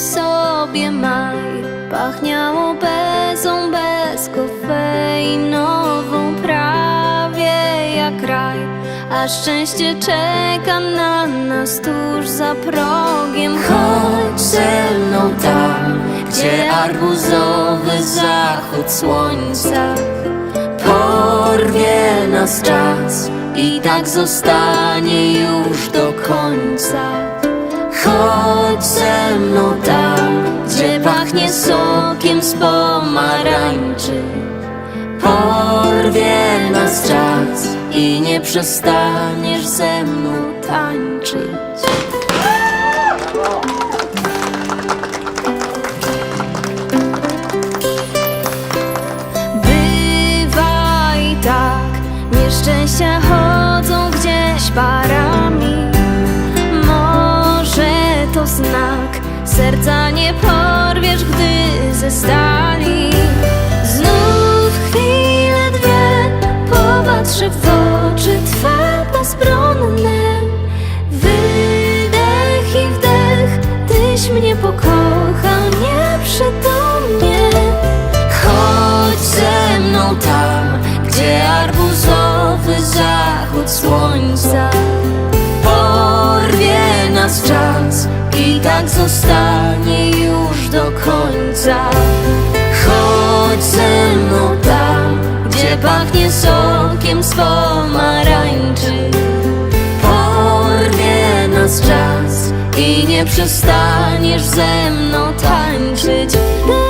sobie maj. Pachniało bezą, bez kofeinową Prawie jak raj. A szczęście czeka na nas tuż za progiem. Chodź ze mną tam, gdzie arbuzowy zachód słońca Porwie nas czas i tak zostanie już do końca. Chodź ze mną tam, gdzie pachnie sokiem z pomarańczy. Porwie nas czas i nie przestaniesz ze mną tańczyć serca nie porwiesz, gdy ze stali. Znów chwilę dwie, popatrzę w oczy Twe bezbronne. Wydech i wdech, Tyś mnie pokochał nieprzytomnie. Chodź ze mną tam, gdzie arbuzowy zachód słońca tak zostanie już do końca. Chodź ze mną tam, gdzie pachnie sokiem z pomarańczy. Porwie nas czas i nie przestaniesz ze mną tańczyć. Znów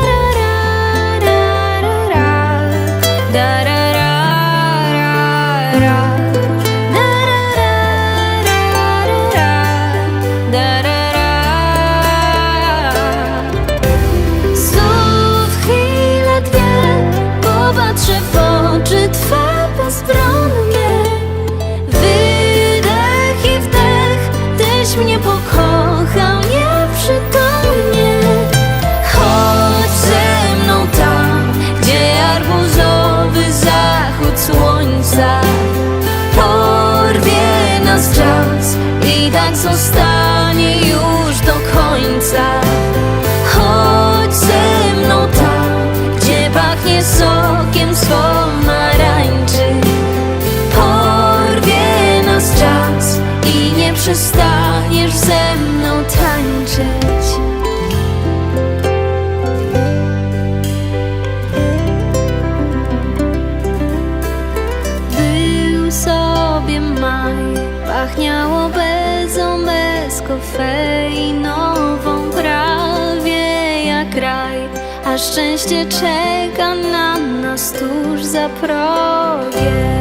tak zostanie już do końca. Chodź ze mną tam, gdzie pachnie sokiem z pomarańczy. Porwie nas czas i nie przestaniesz ze mną tańczyć. Był sobie maj Pachniało bez kofeinową Prawie jak raj. A szczęście czeka na nas tuż za progiem